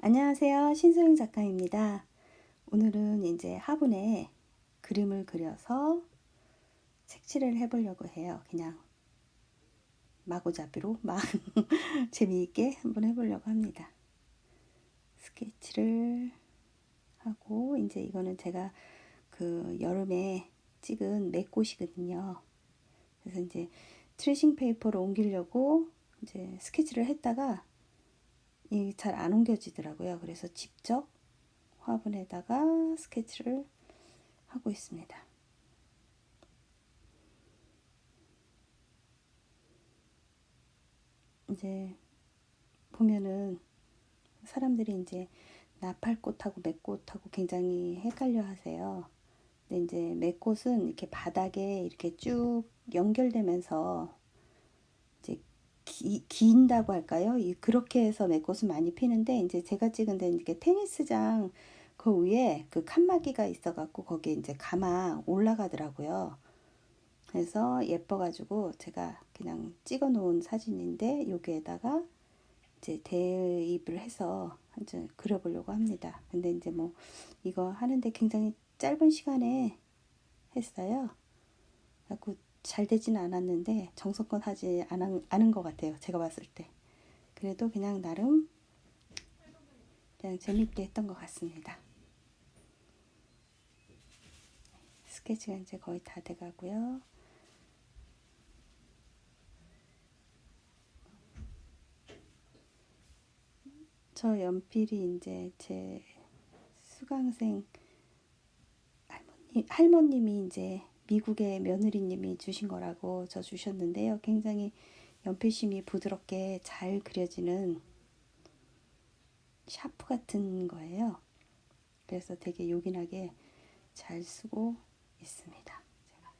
안녕하세요. 신소영 작가입니다. 오늘은 이제 화분에 그림을 그려서 색칠을 해보려고 해요. 그냥 마구잡이로 막 재미있게 한번 해보려고 합니다. 스케치를 하고 이제 이거는 제가 그 여름에 찍은 맥꽃이거든요. 그래서 이제 트레싱 페이퍼로 옮기려고 이제 스케치를 했다가 이 잘 안 옮겨지더라고요. 그래서 직접 화분에다가 스케치를 하고 있습니다. 이제 보면은 사람들이 이제 나팔꽃하고 맥꽃하고 굉장히 헷갈려 하세요. 근데 이제 맥꽃은 이렇게 바닥에 이렇게 쭉 연결되면서 기, 긴다고 할까요? 이 그렇게 해서 맥꽃은 많이 피는데 이제 제가 찍은 데는 이렇게 테니스장 그 위에 그 칸막이가 있어갖고 거기에 이제 가마 올라가더라고요. 그래서 예뻐가지고 제가 그냥 찍어 놓은 사진인데 여기에다가 이제 대입을 해서 이제 그려보려고 합니다. 근데 이제 뭐 이거 하는데 굉장히 짧은 시간에 했어요. 그래갖고 잘 되지는 않았는데 정성껏 하지 않은, 않은 것 같아요. 제가 봤을 때. 그래도 그냥 나름 그냥 재밌게 했던 것 같습니다. 스케치가 이제 거의 다 돼가고요. 저 연필이 이제 제 수강생 할머니, 할머님이 이제 미국의 며느리님이 주신 거라고 저 주셨는데요. 굉장히 연필심이 부드럽게 잘 그려지는 샤프 같은 거예요. 그래서 되게 요긴하게 잘 쓰고 있습니다. 제가.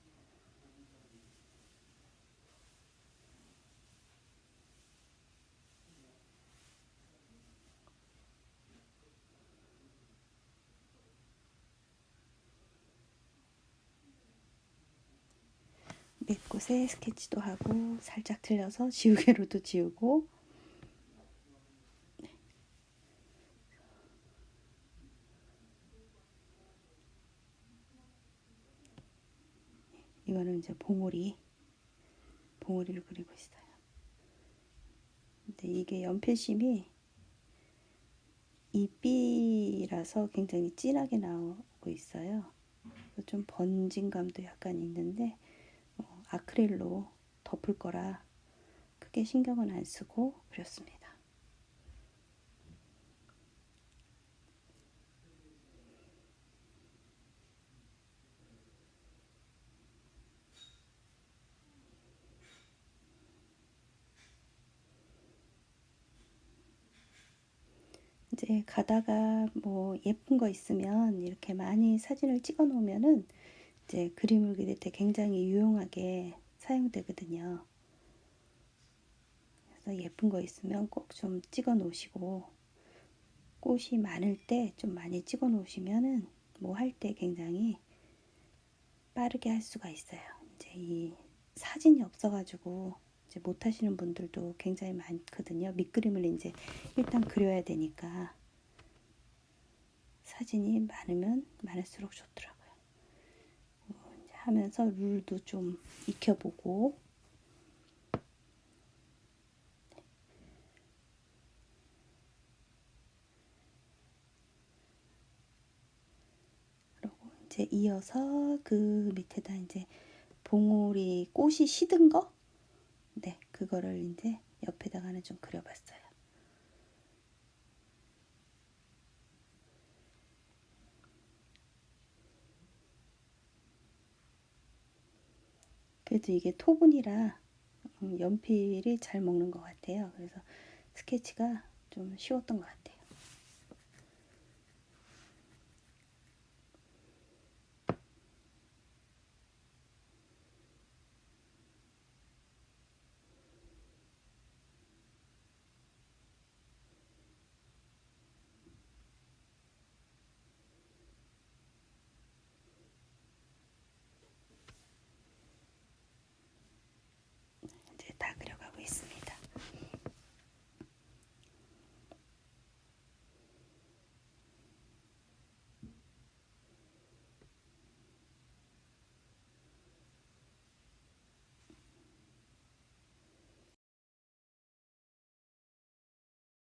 몇 곳에 스케치도 하고 살짝 틀려서 지우개로도 지우고 네. 이거는 이제 봉오리 봉오리를 그리고 있어요. 근데 이게 연필심이 이삐라서 굉장히 진하게 나오고 있어요. 좀 번진 감도 약간 있는데 어, 아크릴로 덮을 거라 크게 신경은 안 쓰고 그렸습니다. 이제 가다가 뭐 예쁜 거 있으면 이렇게 많이 사진을 찍어 놓으면은 이제 그림을 그릴 때 굉장히 유용하게 사용되거든요. 그래서 예쁜 거 있으면 꼭 좀 찍어 놓으시고 꽃이 많을 때 좀 많이 찍어 놓으시면은 뭐 할 때 굉장히 빠르게 할 수가 있어요. 이제 이 사진이 없어가지고 이제 못 하시는 분들도 굉장히 많거든요. 밑그림을 이제 일단 그려야 되니까 사진이 많으면 많을수록 좋더라고요. 하면서 룰도 좀 익혀보고 그리고 이제 이어서 그 밑에다 이제 봉오리 꽃이 시든 거, 네 그거를 이제 옆에다가는 좀 그려봤어요. 그래도 이게 토분이라 음, 연필이 잘 먹는 것 같아요. 그래서 스케치가 좀 쉬웠던 것 같아요.